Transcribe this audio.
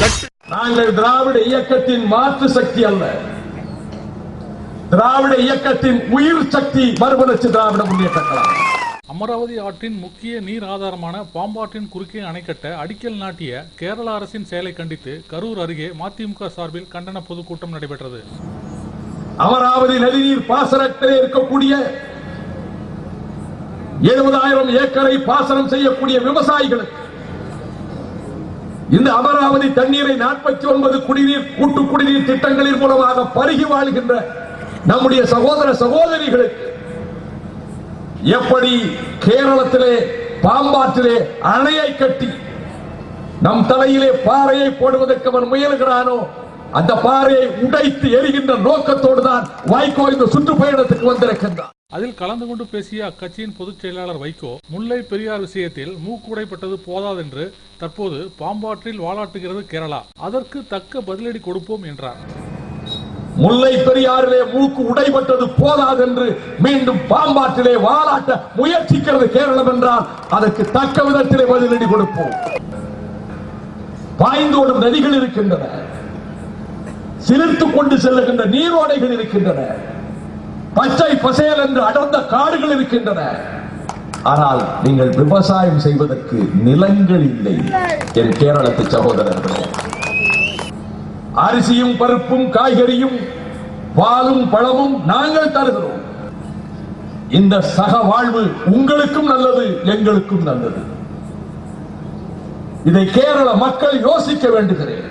நாங்கள் திராவிட இயக்கத்தின் மாற்று சக்தி அல்ல. திராவிட இயக்கத்தின் உயிர் சக்தி மறுமலர்ச்சி திராவிட முன்னேற்ற கழகம். அமராவதி ஆற்றின் முக்கிய நீர் ஆதாரமான பாம்பாற்றின் குறுக்கே அணை கட்ட அடிக்கல் நாட்டிய கேரள அரசின் செயலை கண்டித்து கரூர் அருகே மதிமுக சார்பில் கண்டன பொதுக்கூட்டம் நடைபெற்றது. அமராவதி நதிநீர் பாசனத்திலே இருக்கக்கூடிய எழுபதாயிரம் ஏக்கரை பாசனம் செய்யக்கூடிய விவசாயிகளுக்கு இந்த அமராவதி தண்ணீரை நாற்பத்தி ஒன்பது குடிநீர் கூட்டு குடிநீர் திட்டங்களின் மூலமாக பருகி வாழ்கின்ற நம்முடைய சகோதர சகோதரிகளுக்கு எப்படி கேரளத்திலே பாம்பாற்றிலே அணையை கட்டி நம் தலையிலே பாறையை போடுவதற்கு அவன் முயல்கிறானோ அந்த பாறையை உடைத்து எரிகின்ற நோக்கத்தோடு தான் வைகோ இந்த சுற்றுப்பயணத்துக்கு வந்திருக்கின்றார் அதில் கலந்து கொண்டு பேசிய அக்கட்சியின் பொதுச் செயலாளர் வைகோ முல்லை பெரியார் விஷயத்தில் மூக்குடைப்பட்டது போதாதென்று தற்போது பாம்பாற்றில் வாலாட்டுகிறது கேரளா. அதற்கு தக்க பதிலடி கொடுப்போம் என்றார். முல்லை பெரியாரிலே மூக்கு உடைபட்டது போதாதென்று மீண்டும் பாம்பாற்றிலே வாலாட்ட முயற்சிக்கிறது கேரளம் என்றால் அதற்கு தக்க விதத்திலே பதிலடி கொடுப்போம். பாய்ந்தோடும் நதிகள் இருக்கின்றன. சிலிர்த்துக் கொண்டு செல்லுகின்ற நீரோடைகள் இருக்கின்றன. பச்சை பசேல் என்று அடர்ந்த காடுகள் இருக்கின்றன. ஆனால் நீங்கள் விவசாயம் செய்வதற்கு நிலங்கள் இல்லை என் கேரளத்து சகோதரர்களே. அரிசியும் பருப்பும் காய்கறியும் பாலும் பழமும் நாங்கள் தருகிறோம். இந்த சக வாழ்வு உங்களுக்கும் நல்லது எங்களுக்கும் நல்லது. இதை கேரள மக்கள் யோசிக்க வேண்டுகிறேன்.